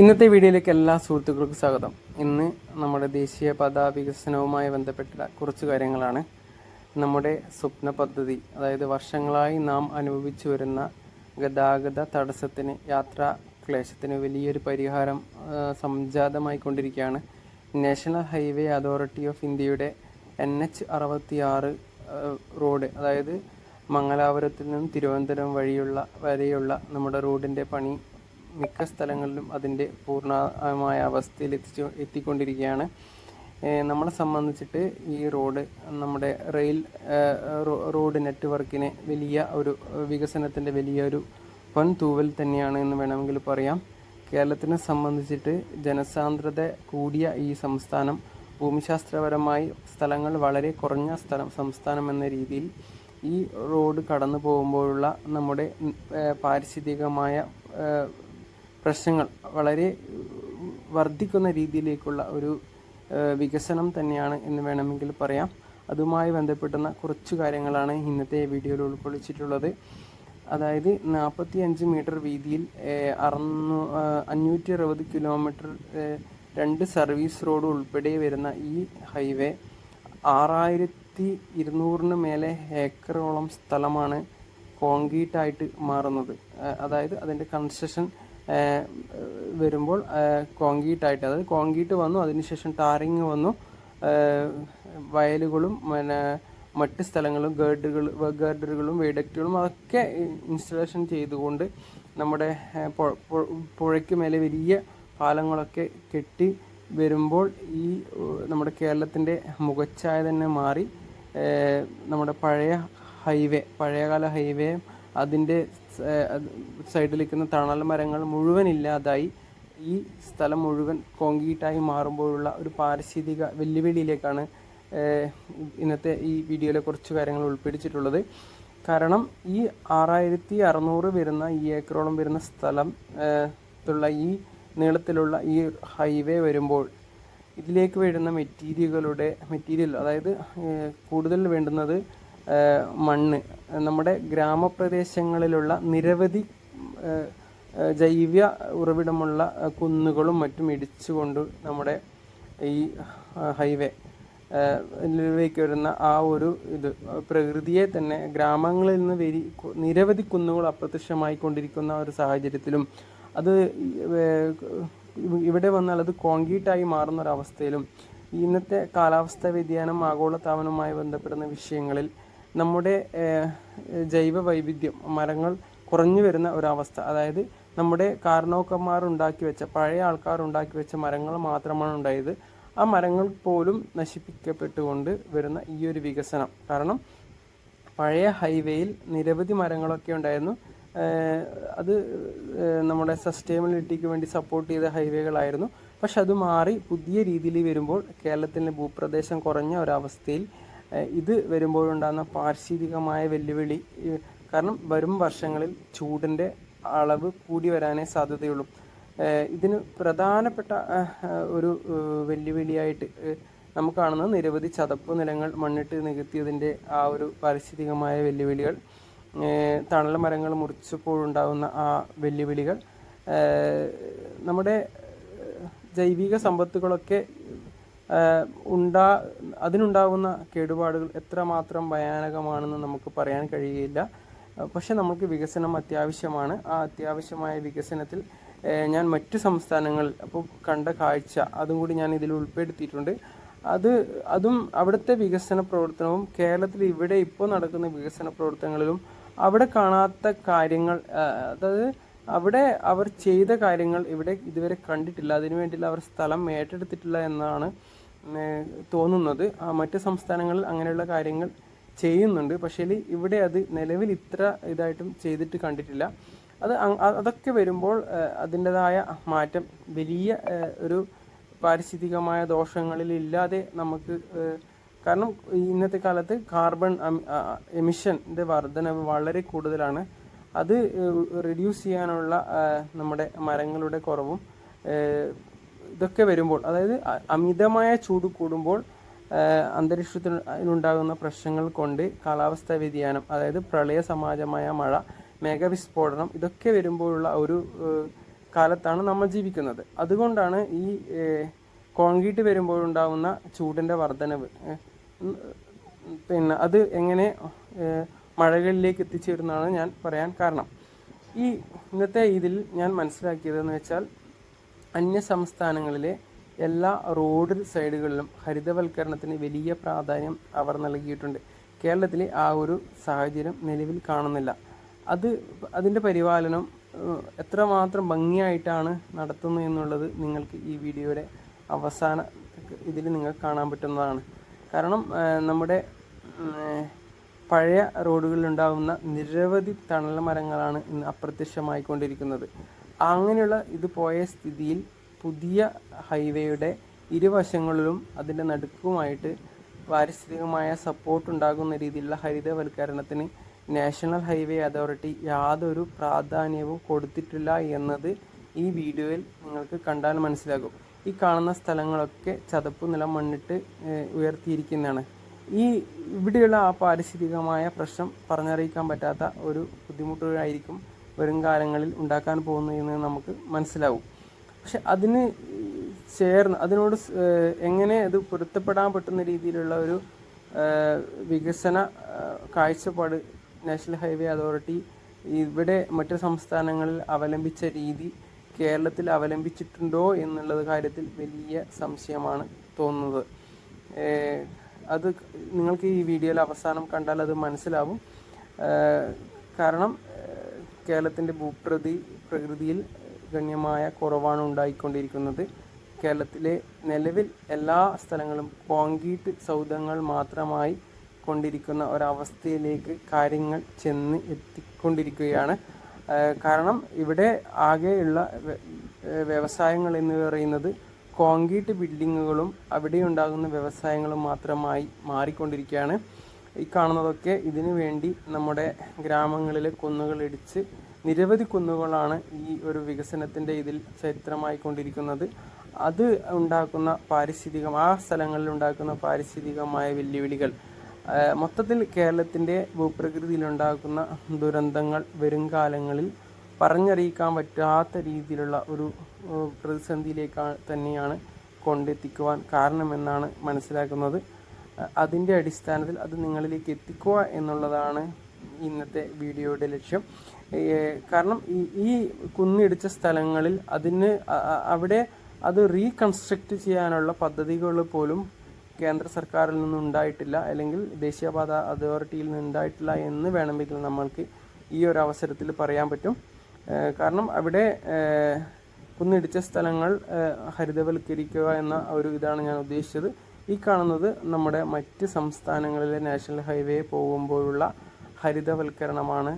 ഇന്നത്തെ വീഡിയോയിലേക്ക് എല്ലാ സുഹൃത്തുക്കൾക്കും സ്വാഗതം. ഇന്ന് നമ്മുടെ ദേശീയ പതാ വികസനവുമായി ബന്ധപ്പെട്ട കുറച്ച് കാര്യങ്ങളാണ്. നമ്മുടെ സ്വപ്ന പദ്ധതി അതായത് വർഷങ്ങളായി നാം അനുഭവിച്ചു വരുന്ന ഗതാഗത തടസ്സത്തിന് യാത്രാ ക്ലേശത്തിന് വലിയൊരു പരിഹാരം സംജാതമായി കൊണ്ടിരിക്കുകയാണ് നാഷണൽ ഹൈവേ അതോറിറ്റി ഓഫ് ഇന്ത്യയുടെ എൻ എച്ച് അറുപത്തി ആറ് റോഡ് അതായത് മംഗലാപുരത്തിൽ നിന്നും തിരുവനന്തപുരം വഴിയുള്ള വരെയുള്ള നമ്മുടെ റോഡിന്റെ പണി മിക്ക സ്ഥലങ്ങളിലും അതിന്റെ പൂർണമായ അവസ്ഥയിൽ എത്തിച്ചു എത്തിക്കൊണ്ടിരിക്കുകയാണ്. നമ്മളെ സംബന്ധിച്ചിട്ട് ഈ റോഡ് നമ്മുടെ റെയിൽ റോഡ് നെറ്റ്വർക്കിനെ വലിയ ഒരു വികസനത്തിന്റെ വലിയൊരു വൻ തൂവൽ തന്നെയാണ് എന്ന് വേണമെങ്കിൽ പറയാം. കേരളത്തിനെ സംബന്ധിച്ചിട്ട് ജനസാന്ദ്രത കൂടിയ ഈ സംസ്ഥാനം ഭൂമിശാസ്ത്രപരമായി സ്ഥലങ്ങൾ വളരെ കുറഞ്ഞ സ്ഥലം സംസ്ഥാനം എന്ന രീതിയിൽ ഈ റോഡ് കടന്നു പോകുമ്പോഴുള്ള നമ്മുടെ പാരിസ്ഥിതികമായ പ്രശ്നങ്ങൾ വളരെ വർദ്ധിക്കുന്ന രീതിയിലേക്കുള്ള ഒരു വികസനം തന്നെയാണ് എന്ന് വേണമെങ്കിൽ പറയാം. അതുമായി ബന്ധപ്പെടുന്ന കുറച്ച് കാര്യങ്ങളാണ് ഇന്നത്തെ വീഡിയോയിൽ ഉൾക്കൊള്ളിച്ചിട്ടുള്ളത്. അതായത് നാൽപ്പത്തി അഞ്ച് മീറ്റർ വീതിയിൽ അറുന്നൂ അഞ്ഞൂറ്റി അറുപത് കിലോമീറ്റർ രണ്ട് സർവീസ് റോഡ് ഉൾപ്പെടെ വരുന്ന ഈ ഹൈവേ ആറായിരത്തി ഇരുന്നൂറിന് മേലെ ഏക്കറോളം സ്ഥലമാണ് കോൺക്രീറ്റ് ആയിട്ട് മാറുന്നത് അതായത് അതിന്റെ കൺസ്ട്രക്ഷൻ വരുമ്പോൾ കോൺക്രീറ്റ് ആയിട്ട് അതായത് കോൺക്രീറ്റ് വന്നു അതിനുശേഷം ടാറിങ് വന്നു വയലുകളും പിന്നെ മറ്റ് സ്ഥലങ്ങളും ഗേർഡുകൾ ഗേർഡറുകളും വേഡക്റ്റുകളും അതൊക്കെ ഇൻസ്റ്റലേഷൻ ചെയ്തുകൊണ്ട് നമ്മുടെ പുഴയ്ക്ക് മേലെ വലിയ പാലങ്ങളൊക്കെ കെട്ടി വരുമ്പോൾ ഈ നമ്മുടെ കേരളത്തിന്റെ മുഖച്ഛായ തന്നെ മാറി നമ്മുടെ പഴയ ഹൈവേ പഴയകാല ഹൈവേ അതിന്റെ സൈഡിൽ നിൽക്കുന്ന തണൽ മരങ്ങൾ മുഴുവൻ ഇല്ലാതായി. ഈ സ്ഥലം മുഴുവൻ കോൺക്രീറ്റായി മാറുമ്പോഴുള്ള ഒരു പാരിസ്ഥിതിക വെല്ലുവിളിയിലേക്കാണ് ഇന്നത്തെ ഈ വീഡിയോയിലെ കുറച്ച് കാര്യങ്ങൾ ഉൾപ്പെടുത്തിയിട്ടുള്ളത്. കാരണം ഈ ആറായിരത്തി അറുന്നൂറ് വരുന്ന ഈ ഏക്കറോളം വരുന്ന സ്ഥലം ഏഹ് ത്തുള്ള ഈ നീളത്തിലുള്ള ഈ ഹൈവേ വരുമ്പോൾ ഇതിലേക്ക് വരുന്ന മെറ്റീരിയലുകളുടെ മെറ്റീരിയൽ അതായത് കൂടുതൽ വേണ്ടുന്നത് മണ്ണ്. നമ്മുടെ ഗ്രാമപ്രദേശങ്ങളിലുള്ള നിരവധി ജൈവ ഉറവിടമുള്ള കുന്നുകളും മറ്റും ഇടിച്ചുകൊണ്ട് നമ്മുടെ ഈ ഹൈവേ ിലേക്ക് വരുന്ന ആ ഒരു ഇത് പ്രകൃതിയെ തന്നെ ഗ്രാമങ്ങളിൽ നിന്ന് വരി നിരവധി കുന്നുകൾ അപ്രത്യക്ഷമായി കൊണ്ടിരിക്കുന്ന ഒരു സാഹചര്യത്തിലും അത് ഇവിടെ വന്നാൽ അത് കോൺക്രീറ്റായി മാറുന്ന ഒരവസ്ഥയിലും ഇന്നത്തെ കാലാവസ്ഥാ വ്യതിയാനം ആഗോളതാപനവുമായി ബന്ധപ്പെടുന്ന വിഷയങ്ങളിൽ നമ്മുടെ ജൈവ വൈവിധ്യം മരങ്ങൾ കുറഞ്ഞു വരുന്ന ഒരവസ്ഥ. അതായത് നമ്മുടെ കാരണവക്കന്മാർ ഉണ്ടാക്കി വെച്ച പഴയ ആൾക്കാർ ഉണ്ടാക്കി വെച്ച മരങ്ങൾ മാത്രമാണ് ഉണ്ടായത്. ആ മരങ്ങൾ പോലും നശിപ്പിക്കപ്പെട്ടുകൊണ്ട് വരുന്ന ഈ ഒരു വികസനം. കാരണം പഴയ ഹൈവേയിൽ നിരവധി മരങ്ങളൊക്കെ ഉണ്ടായിരുന്നു. അത് നമ്മുടെ സസ്റ്റൈനബിലിറ്റിക്ക് വേണ്ടി സപ്പോർട്ട് ചെയ്ത ഹൈവേകളായിരുന്നു. പക്ഷെ അത് മാറി പുതിയ രീതിയിൽ വരുമ്പോൾ കേരളത്തിന്റെ ഭൂപ്രദേശം കുറഞ്ഞ ഒരവസ്ഥയിൽ ഇത് വരുമ്പോഴുണ്ടാകുന്ന പാരിസ്ഥിതികമായ വെല്ലുവിളി കാരണം വരും വർഷങ്ങളിൽ ചൂടിന്റെ അളവ് കൂടി വരാനേ സാധ്യതയുള്ളൂ. ഇതിന് പ്രധാനപ്പെട്ട ഒരു വെല്ലുവിളിയായിട്ട് നമുക്ക് കാണുന്നത് നിരവധി ചതപ്പ് നിലങ്ങൾ മണ്ണിട്ട് നികത്തിയതിന്റെ ആ ഒരു പാരിസ്ഥിതികമായ വെല്ലുവിളികൾ. തണൽ മരങ്ങൾ മുറിച്ചപ്പോഴുണ്ടാകുന്ന ആ വെല്ലുവിളികൾ. നമ്മുടെ ജൈവിക സമ്പത്തുകളൊക്കെ ഉണ്ടാ അതിനുണ്ടാകുന്ന കേടുപാടുകൾ എത്രമാത്രം ഭയാനകമാണെന്ന് നമുക്ക് പറയാൻ കഴിയില്ല. പക്ഷെ നമുക്ക് വികസനം അത്യാവശ്യമാണ്. ആ അത്യാവശ്യമായ വികസനത്തിൽ ഞാൻ മറ്റു സംസ്ഥാനങ്ങൾ അപ്പോൾ കണ്ട കാഴ്ച അതും കൂടി ഞാൻ ഇതിൽ ഉൾപ്പെടുത്തിയിട്ടുണ്ട്. അത് അതും അവിടുത്തെ വികസന പ്രവർത്തനവും കേരളത്തിൽ ഇവിടെ ഇപ്പോൾ നടക്കുന്ന വികസന പ്രവർത്തനങ്ങളിലും അവിടെ കാണാത്ത കാര്യങ്ങൾ അതായത് അവിടെ അവർ ചെയ്ത കാര്യങ്ങൾ ഇവിടെ ഇതുവരെ കണ്ടിട്ടില്ല. അതിനു വേണ്ടിയുള്ള അവർ സ്ഥലം ഏറ്റെടുത്തിട്ടില്ല എന്നാണ് തോന്നുന്നത് മറ്റ് സംസ്ഥാനങ്ങളിൽ അങ്ങനെയുള്ള കാര്യങ്ങൾ ചെയ്യുന്നുണ്ട്. പക്ഷേ ഇവിടെ അത് നിലവിൽ ഇത്ര ഇതായിട്ടും ചെയ്തിട്ട് കണ്ടിട്ടില്ല. അത് അതൊക്കെ വരുമ്പോൾ അതിന്റെതായ മാറ്റം വലിയ ഒരു പാരിസ്ഥിതികമായ ദോഷങ്ങളിൽ ഇല്ലാതെ നമുക്ക് കാരണം ഇന്നത്തെ കാലത്ത് കാർബൺ എമിഷന്റെ വർധനവ് വളരെ കൂടുതലാണ്. അത് റിഡ്യൂസ് ചെയ്യാനുള്ള നമ്മുടെ മരങ്ങളുടെ കുറവും ഇതൊക്കെ വരുമ്പോൾ അതായത് അമിതമായ ചൂട് കൂടുമ്പോൾ അന്തരീക്ഷത്തിനുണ്ടാകുന്ന പ്രശ്നങ്ങൾ കൊണ്ട് കാലാവസ്ഥാ വ്യതിയാനം അതായത് പ്രളയ സമാജമായ മഴ മേഘവിസ്ഫോടനം ഇതൊക്കെ വരുമ്പോഴുള്ള ഒരു കാലത്താണ് നമ്മൾ ജീവിക്കുന്നത്. അതുകൊണ്ടാണ് ഈ കോൺക്രീറ്റ് വരുമ്പോഴുണ്ടാകുന്ന ചൂടിന്റെ വർധനവ്. പിന്നെ അത് എങ്ങനെ മഴകളിലേക്ക് എത്തിച്ചേരുന്നതാണ് ഞാൻ പറയാൻ കാരണം. ഈ ഇന്നത്തെ ഇതിൽ ഞാൻ മനസ്സിലാക്കിയതെന്ന് വെച്ചാൽ അന്യ സംസ്ഥാനങ്ങളിലെ എല്ലാ റോഡ് സൈഡുകളിലും ഹരിതവൽക്കരണത്തിന് വലിയ പ്രാധാന്യം അവർ നൽകിയിട്ടുണ്ട്. കേരളത്തിലെ ആ ഒരു സാഹചര്യം നിലവിൽ കാണുന്നില്ല. അത് അതിന്റെ പരിപാലനം എത്രമാത്രം ഭംഗിയായിട്ടാണ് നടത്തുന്നത് എന്നുള്ളത് നിങ്ങൾക്ക് ഈ വീഡിയോയുടെ അവസാന ഇതിൽ നിങ്ങൾക്ക് കാണാൻ പറ്റുന്നതാണ്. കാരണം നമ്മുടെ പഴയ റോഡുകളിലുണ്ടാകുന്ന നിരവധി തണൽ മരങ്ങളാണ് ഇന്ന് അപ്രത്യക്ഷമായിക്കൊണ്ടിരിക്കുന്നത്. അങ്ങനെയുള്ള ഇത് പോയ സ്ഥിതിയിൽ പുതിയ ഹൈവേയുടെ ഇരുവശങ്ങളിലും അതിന്റെ നടുക്കുമായിട്ട് പാരിസ്ഥിതികമായ സപ്പോർട്ട് ഉണ്ടാകുന്ന രീതിയിലുള്ള ഹരിതവൽക്കരണത്തിന് നാഷണൽ ഹൈവേ അതോറിറ്റി യാതൊരു പ്രാധാന്യവും കൊടുത്തിട്ടില്ല എന്നത് ഈ വീഡിയോയിൽ നിങ്ങൾക്ക് കണ്ടാൽ മനസ്സിലാകും. ഈ കാണുന്ന സ്ഥലങ്ങളൊക്കെ ചതപ്പ് നിലം മണ്ണിട്ട് ഉയർത്തിയിരിക്കുന്നതാണ്. ഈ ഇവിടെയുള്ള ആ പാരിസ്ഥിതികമായ പ്രശ്നം പറഞ്ഞറിയിക്കാൻ പറ്റാത്ത ഒരു ബുദ്ധിമുട്ടുകളായിരിക്കും വരും കാലങ്ങളിൽ ഉണ്ടാക്കാൻ പോകുന്നതെന്ന് നമുക്ക് മനസ്സിലാവും. പക്ഷെ അതിന് ചേർന്ന് അതിനോട് എങ്ങനെ അത് പൊരുത്തപ്പെടാൻ പറ്റുന്ന രീതിയിലുള്ള ഒരു വികസന കാഴ്ചപ്പാട് നാഷണൽ ഹൈവേ അതോറിറ്റി ഇവിടെ മറ്റു സംസ്ഥാനങ്ങളിൽ അവലംബിച്ച രീതി കേരളത്തിൽ അവലംബിച്ചിട്ടുണ്ടോ എന്നുള്ളത് കാര്യത്തിൽ വലിയ സംശയമാണ് തോന്നുന്നത്. അത് നിങ്ങൾക്ക് ഈ വീഡിയോയിൽ അവസാനം കണ്ടാൽ അത് മനസ്സിലാവും. കാരണം കേരളത്തിന്റെ ഭൂപ്രതി പ്രകൃതിയിൽ ഗണ്യമായ കുറവാണ് ഉണ്ടായിക്കൊണ്ടിരിക്കുന്നത്. കേരളത്തിലെ നിലവിൽ എല്ലാ സ്ഥലങ്ങളും കോൺക്രീറ്റ് സൗധങ്ങൾ മാത്രമായി കൊണ്ടിരിക്കുന്ന ഒരവസ്ഥയിലേക്ക് കാര്യങ്ങൾ ചെന്ന് എത്തിക്കൊണ്ടിരിക്കുകയാണ്. കാരണം ഇവിടെ ആകെയുള്ള വ്യവസായങ്ങൾ എന്ന് പറയുന്നത് കോൺക്രീറ്റ് ബിൽഡിങ്ങുകളും അവിടെ ഉണ്ടാകുന്ന വ്യവസായങ്ങളും മാത്രമായി മാറിക്കൊണ്ടിരിക്കുകയാണ്. ഈ കാണുന്നതൊക്കെ ഇതിനു വേണ്ടി നമ്മുടെ ഗ്രാമങ്ങളിലെ കുന്നുകൾ ഇടിച്ച് നിരവധി കുന്നുകളാണ് ഈ ഒരു വികസനത്തിന്റെ ഇതിൽ ചരിത്രമായി കൊണ്ടിരിക്കുന്നത് അത് ഉണ്ടാക്കുന്ന പാരിസ്ഥിതികം ആ സ്ഥലങ്ങളിൽ ഉണ്ടാക്കുന്ന പാരിസ്ഥിതികമായ വെല്ലുവിളികൾ മൊത്തത്തിൽ കേരളത്തിന്റെ ഭൂപ്രകൃതിയിലുണ്ടാക്കുന്ന ദുരന്തങ്ങൾ വരും കാലങ്ങളിൽ പറഞ്ഞറിയിക്കാൻ പറ്റാത്ത രീതിയിലുള്ള ഒരു പ്രതിസന്ധിയിലേക്കാണ് പ്രതിസന്ധിയിലേക്ക് തന്നെയാണ് കൊണ്ടെത്തിക്കുവാൻ കാരണമെന്നാണ് മനസ്സിലാക്കുന്നത്. അതിന്റെ അടിസ്ഥാനത്തിൽ അത് നിങ്ങളിലേക്ക് എത്തിക്കുക എന്നുള്ളതാണ് ഇന്നത്തെ വീഡിയോയുടെ ലക്ഷ്യം. കാരണം ഈ കുന്നിടിച്ച സ്ഥലങ്ങളിൽ അതിന് അവിടെ അത് റീകൺസ്ട്രക്റ്റ് ചെയ്യാനുള്ള പദ്ധതികൾ പോലും കേന്ദ്ര സർക്കാരിൽ നിന്നും ഉണ്ടായിട്ടില്ല. അല്ലെങ്കിൽ ദേശീയപാത അതോറിറ്റിയിൽ നിന്ന് ഉണ്ടായിട്ടില്ല എന്ന് വേണമെങ്കിൽ നമ്മൾക്ക് ഈ ഒരു അവസരത്തിൽ പറയാൻ പറ്റും. കാരണം അവിടെ കുന്നിടിച്ച സ്ഥലങ്ങൾ ഹരിതവൽക്കരിക്കുക എന്ന ഒരു ഇതാണ് ഞാൻ ഉദ്ദേശിച്ചത്. ഈ കാണുന്നത് നമ്മുടെ മറ്റ് സംസ്ഥാനങ്ങളിലെ നാഷണൽ ഹൈവേ പോകുമ്പോഴുള്ള ഹരിതവൽക്കരണമാണ്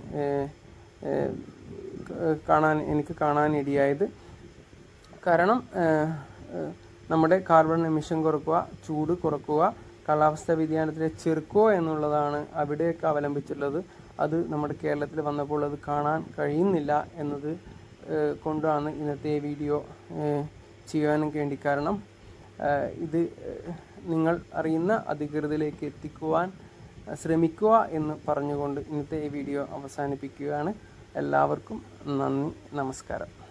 കാണാൻ എനിക്ക് കാണാനിടയായത് കാരണം നമ്മുടെ കാർബൺ എമിഷൻ കുറക്കുക ചൂട് കുറക്കുക കാലാവസ്ഥാ വ്യതിയാനത്തിനെ ചെറുക്കുക എന്നുള്ളതാണ് അവിടെയൊക്കെ അവലംബിച്ചുള്ളത് അത് നമ്മുടെ കേരളത്തിൽ വന്നപ്പോൾ അത് കാണാൻ കഴിയുന്നില്ല എന്നത് കൊണ്ടാണ് ഇന്നത്തെ വീഡിയോ ചെയ്യാനും വേണ്ടി. കാരണം ഇത് നിങ്ങൾ അറിയുന്ന അധികൃതരിലേക്ക് എത്തിക്കുവാൻ ശ്രമിക്കുക എന്ന് പറഞ്ഞുകൊണ്ട് ഇന്നത്തെ ഈ വീഡിയോ അവസാനിപ്പിക്കുകയാണ്. എല്ലാവർക്കും നന്ദി നമസ്കാരം.